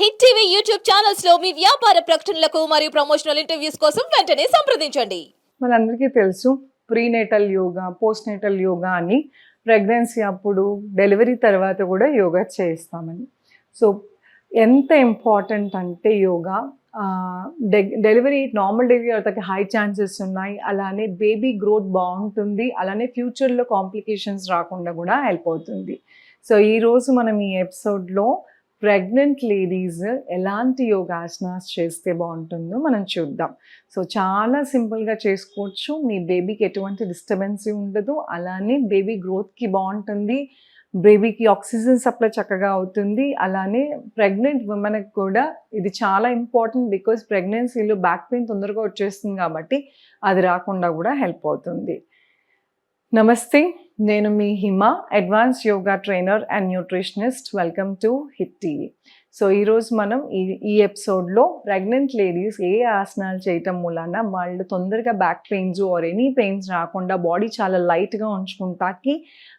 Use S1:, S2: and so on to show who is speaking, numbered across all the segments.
S1: Hit TV YouTube ఛానల్స్లో మీ వ్యాపార ప్రకటనలకు మరియు ప్రమోషనల్ ఇంటర్వ్యూస్ కోసం వెంటనే సంప్రదించండి.
S2: మనందరికీ తెలుసు prenatal yoga post natal yoga అని ప్రెగ్నెన్సీ అప్పుడు డెలివరీ తర్వాత కూడా యోగా చేస్తామని సో ఎంత ఇంపార్టెంట్ అంటే యోగా డె- డెలివరీ నార్మల్ డెలివరీ అవుతాకి హై ఛాన్సెస్ ఉన్నాయి అలానే బేబీ గ్రోత్ బాగుంటుంది అలానే ఫ్యూచర్లో కాంప్లికేషన్స్ రాకుండా కూడా హెల్ప్ అవుతుంది. సో ఈరోజు మనం ఈ ఎపిసోడ్లో ప్రెగ్నెంట్ లేడీస్ ఎలాంటి యోగాసనాస్ చేస్తే బాగుంటుందో మనం చూద్దాం. సో చాలా సింపుల్గా చేసుకోవచ్చు. మీ బేబీకి ఎటువంటి డిస్టర్బెన్స్ ఉండదు. అలానే బేబీ గ్రోత్కి బాగుంటుంది. బేబీకి ఆక్సిజన్ సప్లై చక్కగా అవుతుంది. అలానే ప్రెగ్నెంట్ ఉమెన్కి కూడా ఇది చాలా ఇంపార్టెంట్ బికాజ్ ప్రెగ్నెన్సీలో బ్యాక్ పెయిన్ తొందరగా వచ్చేస్తుంది కాబట్టి అది రాకుండా కూడా హెల్ప్ అవుతుంది. నమస్తే. నేను మీ Hima advance yoga trainer and nutritionist welcome to Hit TV so ఈరోజు మనం ఈ ఈ ఎపిసోడ్లో ప్రెగ్నెంట్ లేడీస్ ఏ ఆసనాలు చేయటం మూలాన వాళ్ళు తొందరగా back pains or any pains రాకుండా బాడీ చాలా లైట్గా ఉంచుకుంటాకి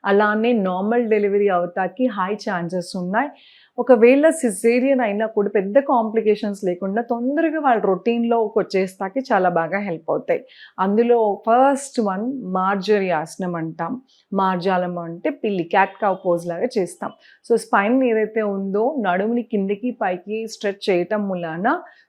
S2: అలానే నార్మల్ డెలివరీ అవుతాకి హై ఛాన్సెస్ ఉన్నాయి. ఒకవేళ సిజేరియన్ అయినా కూడా పెద్ద కాంప్లికేషన్స్ లేకుండా తొందరగా వాళ్ళ రొటీన్లోకి వచ్చేస్తాకి చాలా బాగా హెల్ప్ అవుతాయి. అందులో ఫస్ట్ వన్ మార్జరీ ఆసనం అంటాం. మార్జాలం అంటే పిల్లి క్యాట్ కావ్ పోజ్ లాగా చేస్తాం. సో స్పైన్ ఏదైతే ఉందో నడుముని కిందకి పైకి స్ట్రెచ్ చేయటం మూలాన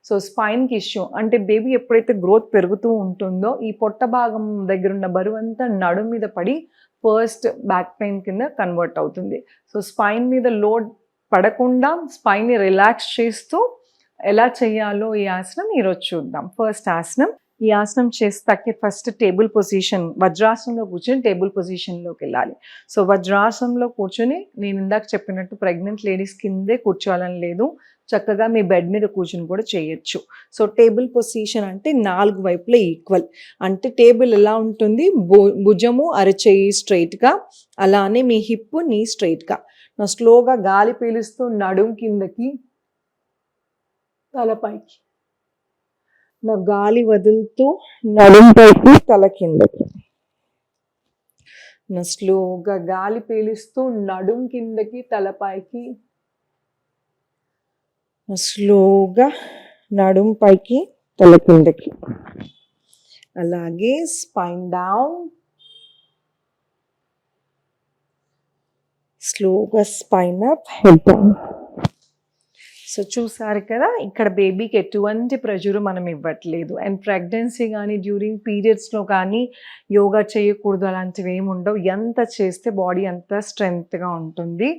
S2: సో స్పైన్కి ఇష్యూ అంటే బేబీ ఎప్పుడైతే గ్రోత్ పెరుగుతూ ఉంటుందో ఈ పొట్ట భాగం దగ్గర ఉన్న బరువు అంతా నడుము మీద పడి ఫస్ట్ బ్యాక్ పెయిన్ కింద కన్వర్ట్ అవుతుంది. సో స్పైన్ మీద లోడ్ పడకుండా స్పైన్ని రిలాక్స్ చేస్తూ ఎలా చేయాలో ఈ ఆసనం ఈరోజు చూద్దాం. ఫస్ట్ ఆసనం ఈ ఆసనం చేస్తాకే ఫస్ట్ టేబుల్ పొజిషన్ వజ్రాసనంలో కూర్చొని టేబుల్ పొజిషన్లోకి వెళ్ళాలి. సో వజ్రాసనంలో కూర్చొని నేను ఇందాక చెప్పినట్టు ప్రెగ్నెంట్ లేడీస్ కిందే కూర్చోవాలని లేదు. చక్కగా మీ బెడ్ మీద కూర్చొని కూడా చేయొచ్చు. సో టేబుల్ పొజిషన్ అంటే నాలుగు వైపులా ఈక్వల్ అంటే టేబుల్ ఎలా ఉంటుంది? భు- భుజము అరచేయి స్ట్రైట్గా అలానే మీ హిప్ నీ స్ట్రైట్గా స్లోగా గాలి పీలుస్తూ నడుం కిందకి తలపైకి. నా గాలి వదులుతూ నడుం పైకి తల కిందకి. నా స్లోగా గాలి పీలుస్తూ నడుం కిందకి తలపైకి. నా స్లోగా నడుం పైకి తల కిందకి. అలాగే స్పైన్ డౌన్ స్లోగా spine up head down so చూసారు కదా ఇక్కడ బేబీకి ఎటువంటి ప్రెజర్ మనం ఇవ్వట్లేదు. అండ్ ప్రెగ్నెన్సీ కానీ డ్యూరింగ్ పీరియడ్స్లో కానీ యోగా చేయకూడదు అలాంటివి ఏమి ఉండవు. ఎంత చేస్తే బాడీ అంత స్ట్రెంగ్త్గా ఉంటుంది.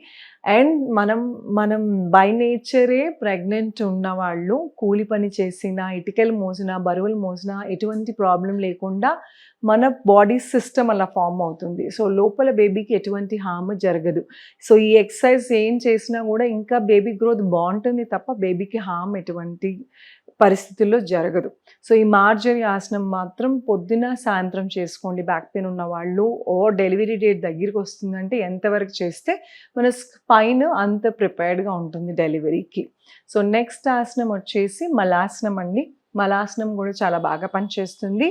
S2: అండ్ మనం మనం బై నేచరే ప్రెగ్నెంట్ ఉన్న వాళ్ళు కూలి పని చేసినా ఇటుకలు మోసినా బరువులు మోసినా ఎటువంటి ప్రాబ్లం లేకుండా మన బాడీ సిస్టమ్ అలా ఫామ్ అవుతుంది. సో లోపల బేబీకి ఎటువంటి హామ్ జరగదు. సో ఈ ఎక్సర్సైజ్ ఏం చేసినా కూడా ఇంకా బేబీ గ్రోత్ బాగుంటుంది తప్ప బేబీకి హామ్ ఎటువంటి పరిస్థితుల్లో జరగదు. సో ఈ మార్జరీ ఆసనం మాత్రం పొద్దున సాయంత్రం చేసుకోండి. బ్యాక్ పెయిన్ ఉన్న వాళ్ళు ఓ డెలివరీ డేట్ దగ్గరికి వస్తుందంటే ఎంతవరకు చేస్తే మన స్పైన్ అంత ప్రిపేర్డ్గా ఉంటుంది డెలివరీకి. సో నెక్స్ట్ ఆసనం వచ్చేసి మలాసనం అండి. మలాసనం కూడా చాలా బాగా పనిచేస్తుంది.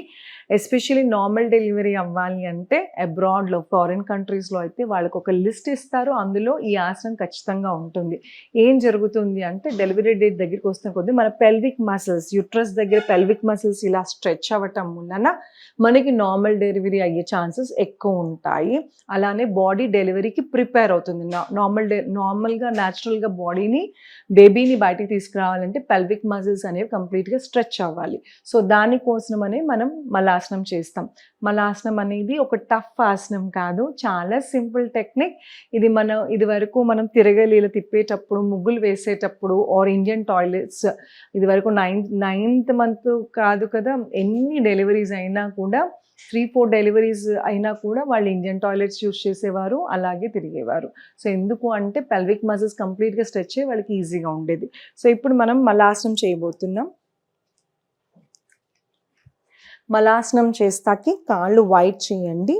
S2: ఎస్పెషలీ నార్మల్ డెలివరీ అవ్వాలి అంటే అబ్రాడ్లో ఫారిన్ కంట్రీస్లో అయితే వాళ్ళకి ఒక లిస్ట్ ఇస్తారు. అందులో ఈ ఆసనం ఖచ్చితంగా ఉంటుంది. ఏం జరుగుతుంది అంటే డెలివరీ డేట్ దగ్గరికి వస్తున్న కొద్దీ మన పెల్విక్ మసిల్స్ యుట్రస్ దగ్గర పెల్విక్ మసిల్స్ ఇలా స్ట్రెచ్ అవ్వటం వలన మనకి నార్మల్ డెలివరీ అయ్యే ఛాన్సెస్ ఎక్కువ ఉంటాయి. అలానే బాడీ డెలివరీకి ప్రిపేర్ అవుతుంది. నార్మల్ డే నార్మల్గా న్యాచురల్గా బాడీని బేబీని బయటికి తీసుకురావాలంటే పెల్విక్ మజిల్స్ అనేవి కంప్లీట్గా స్ట్రెచ్ అవ్వాలి. సో దానికోసమనే మనం మలాసనం చేస్తాం. మలాసనం అనేది ఒక టఫ్ ఆసనం కాదు. చాలా సింపుల్ టెక్నిక్. ఇది మనం ఇది వరకు మనం తిరగలీల తిప్పేటప్పుడు ముగ్గులు వేసేటప్పుడు ఆర్ ఇండియన్ టాయిలెట్స్ ఇది వరకు నైన్త్ నైన్త్ మంత్ కాదు కదా ఎన్ని డెలివరీస్ అయినా కూడా త్రీ ఫోర్ డెలివరీస్ అయినా కూడా వాళ్ళు ఇండియన్ టాయిలెట్స్ యూస్ చేసేవారు అలాగే తిరిగేవారు. సో ఎందుకు అంటే పెల్విక్ మజిల్స్ కంప్లీట్గా స్ట్రెచ్ అయ్యి వాళ్ళకి ఈజీగా ఉండేది. సో ఇప్పుడు మనం మలాసనం చేయబోతున్నాం. మలాసనం చేస్తాకి కాళ్ళు వైట్ చేయండి.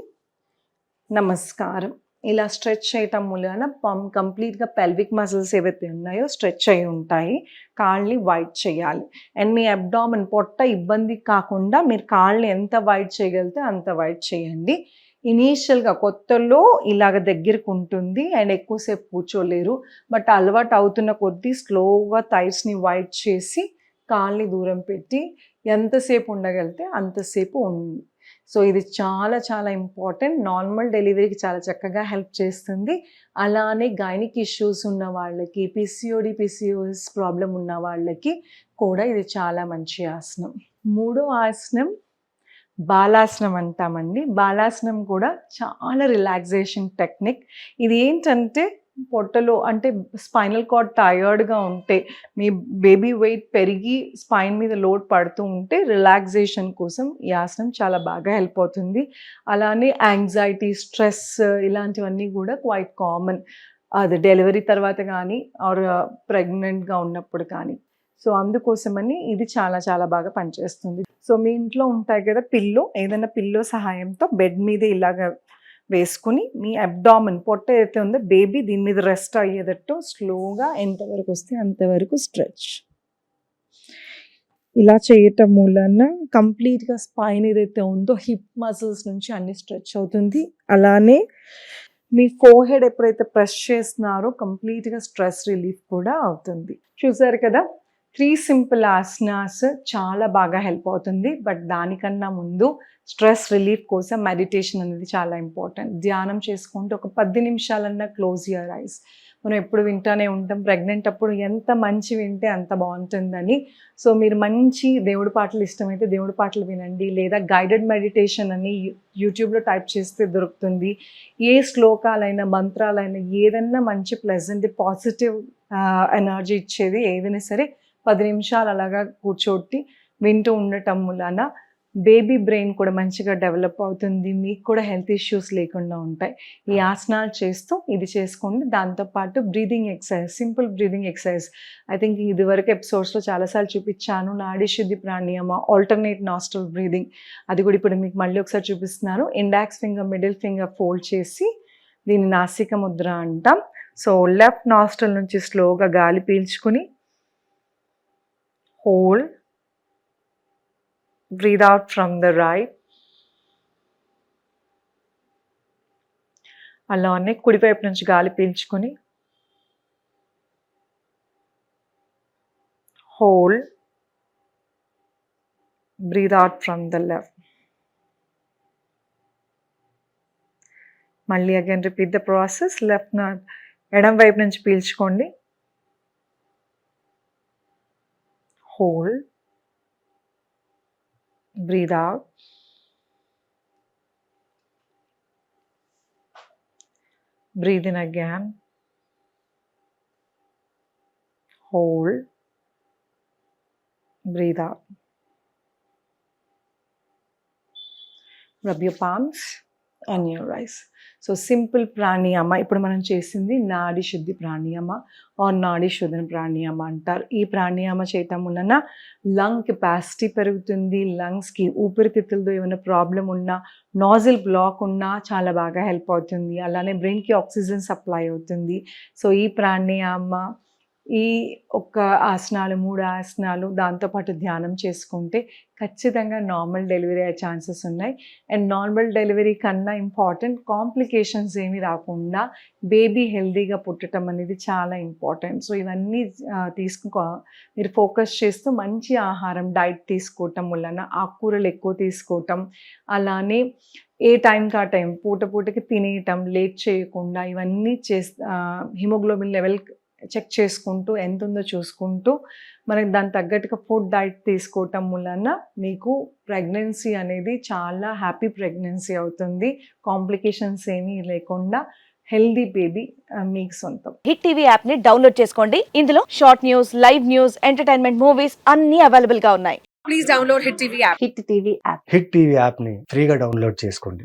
S2: నమస్కారం. ఇలా స్ట్రెచ్ చేయటం మూలన పం కంప్లీట్గా పెల్విక్ మజిల్స్ ఏవైతే ఉన్నాయో స్ట్రెచ్ అయి ఉంటాయి కాళ్ళని వైట్ చేయాలి. అండ్ మీ అబ్డామన్ పొట్ట ఇబ్బంది కాకుండా మీరు కాళ్ళని ఎంత వైట్ చేయగలిగితే అంత వైట్ చేయండి. ఇనీషియల్గా కొత్తలో ఇలాగ దగ్గరకు ఉంటుంది అండ్ ఎక్కువసేపు కూర్చోలేరు. బట్ అలవాటు అవుతున్న కొద్దీ స్లోగా థైస్ని వైట్ చేసి కాళ్ళని దూరం పెట్టి ఎంతసేపు ఉండగలిగితే అంతసేపు ఉంది. సో ఇది చాలా చాలా ఇంపార్టెంట్. నార్మల్ డెలివరీకి చాలా చక్కగా హెల్ప్ చేస్తుంది. అలానే గైనిక్ ఇష్యూస్ ఉన్న వాళ్ళకి పిసిఓడి పిసిఓఎస్ ప్రాబ్లం ఉన్న వాళ్ళకి కూడా ఇది చాలా మంచి ఆసనం. మూడో ఆసనం బాలాసనం అంటామండి. బాలాసనం కూడా చాలా రిలాక్సేషన్ టెక్నిక్. ఇది ఏంటంటే పొట్టలో అంటే స్పైనల్ కార్డ్ టైర్డ్గా ఉంటే మీ బేబీ వెయిట్ పెరిగి స్పైన్ మీద లోడ్ పడుతూ ఉంటే రిలాక్సేషన్ కోసం ఈ ఆసనం చాలా బాగా హెల్ప్ అవుతుంది. అలానే యాంగ్జైటీ స్ట్రెస్ ఇలాంటివన్నీ కూడా క్వైట్ కామన్. అది డెలివరీ తర్వాత కానీ ఆర్ ప్రెగ్నెంట్గా ఉన్నప్పుడు కానీ. సో అందుకోసమని ఇది చాలా చాలా బాగా పనిచేస్తుంది. సో మీ ఇంట్లో ఉంటాయి కదా పిల్లో ఏదైనా పిల్లో సహాయంతో బెడ్ మీద ఇలాగ వేసుకుని మీ అబ్డామిన్ పొట్ట ఏదైతే ఉందో బేబీ దీని మీద రెస్ట్ అయ్యేటట్టు స్లోగా ఎంతవరకు వస్తే అంతవరకు స్ట్రెచ్. ఇలా చేయటం మూలన కంప్లీట్గా స్పైన్ ఏదైతే ఉందో హిప్ మజిల్స్ నుంచి అన్ని స్ట్రెచ్ అవుతుంది. అలానే మీ ఫోర్హెడ్ ఎప్పుడైతే ప్రెస్ చేస్తున్నారో కంప్లీట్గా స్ట్రెస్ రిలీఫ్ కూడా అవుతుంది. చూసారు కదా? త్రీ సింపుల్ ఆసనాస్ చాలా బాగా హెల్ప్ అవుతుంది. బట్ దానికన్నా ముందు స్ట్రెస్ రిలీఫ్ కోసం మెడిటేషన్ అనేది చాలా ఇంపార్టెంట్. ధ్యానం చేసుకుంటూ ఒక పది నిమిషాలన్నా క్లోజ్ యువర్ ఐస్. మనం ఎప్పుడు వింటానే ఉంటాం. ప్రెగ్నెంట్ అప్పుడు ఎంత మంచి వింటే అంత బాగుంటుందని. సో మీరు మంచి దేవుడి పాటలు ఇష్టమైతే దేవుడి పాటలు వినండి. లేదా గైడెడ్ మెడిటేషన్ అని యూ- యూట్యూబ్లో టైప్ చేస్తే దొరుకుతుంది. ఏ శ్లోకాలైనా మంత్రాలైనా ఏదన్నా మంచి ప్లెజెంట్ పాజిటివ్ ఎనర్జీ ఇచ్చేది ఏదైనా సరే పది నిమిషాలు అలాగా కూర్చోటి వింటూ ఉండటం వలన బేబీ బ్రెయిన్ కూడా మంచిగా డెవలప్ అవుతుంది. మీకు కూడా హెల్త్ ఇష్యూస్ లేకుండా ఉంటాయి. ఈ ఆసనాలు చేస్తూ ఇది చేసుకోండి. దాంతోపాటు breathing exercise simple breathing exercise. I think ఇదివరకు ఎపిసోడ్స్లో చాలాసార్లు చూపించాను. నాడి శుద్ధి ప్రాణాయామ ఆల్టర్నేట్ నాస్టల్ బ్రీదింగ్. అది కూడా ఇప్పుడు మీకు మళ్ళీ ఒకసారి చూపిస్తున్నాను. Index finger middle finger fold చేసి దీన్ని నాసిక ముద్ర అంటాం. సో లెఫ్ట్ నాస్టల్ నుంచి స్లోగా గాలి పీల్చుకుని hold breathe out from the right. అలానే కుడివైపు నుంచి గాలి పీల్చుకొని hold breathe out from the left మళ్ళీ again repeat the process left నా ఎడం వైపు నుంచి పీల్చుకోండి. hold, breathe out. Breathe in again. Hold. Breathe out. Rub your palms. On rise. So simple pranayama ఇప్పుడు మనం చేసింది నాడి శుద్ధి ప్రాణాయామ ఆర్ నాడి శోధన ప్రాణాయామ అంటారు. ఈ ప్రాణాయామ చేయటం వలన లంగ్ కెపాసిటీ పెరుగుతుంది లంగ్స్కి ఊపిరితిత్తులతో ఏమైనా ప్రాబ్లం ఉన్నా నాజిల్ బ్లాక్ ఉన్నా చాలా బాగా హెల్ప్ అవుతుంది. అలానే బ్రెయిన్కి ఆక్సిజన్ సప్లై అవుతుంది. సో ఈ ప్రాణాయామ ఈ ఒక్క ఆసనాలు మూడు ఆసనాలు దాంతోపాటు ధ్యానం చేసుకుంటే ఖచ్చితంగా నార్మల్ డెలివరీ అయ్యే ఛాన్సెస్ ఉన్నాయి. అండ్ నార్మల్ డెలివరీ కన్నా ఇంపార్టెంట్ కాంప్లికేషన్స్ ఏమి రాకుండా బేబీ హెల్దీగా పుట్టడం అనేది చాలా ఇంపార్టెంట్ సో ఇవన్నీ తీసుకో తీసుకు మీరు ఫోకస్ చేస్తూ మంచి ఆహారం డైట్ తీసుకోవటం వలన ఆకుకూరలు ఎక్కువ తీసుకోవటం అలానే ఏ టైంకి ఆ టైం పూట పూటకి తినేయటం లేట్ చేయకుండా ఇవన్నీ చేస్ హిమోగ్లోబిన్ లెవెల్ చెక్ చేసుకుంటూ ఎంత ఉందో చూసుకుంటూ మనకి దాని తగ్గట్టుగా ఫుడ్ డైట్ తీసుకోవటం వలన మీకు ప్రెగ్నెన్సీ అనేది చాలా హ్యాపీ ప్రెగ్నెన్సీ అవుతుంది. కాంప్లికేషన్స్ ఏమీ లేకుండా హెల్దీ బేబీ మీకు సొంతం.
S3: హిట్ టీవీ యాప్ని డౌన్లోడ్ చేసుకోండి. ఇందులో short news live news entertainment movies అన్ని అవైలబుల్గా ఉన్నాయి.
S4: please download Hit TV app.
S3: Hit TV app.
S5: Hit TV యాప్ని ఫ్రీగా డౌన్లోడ్ చేసుకోండి.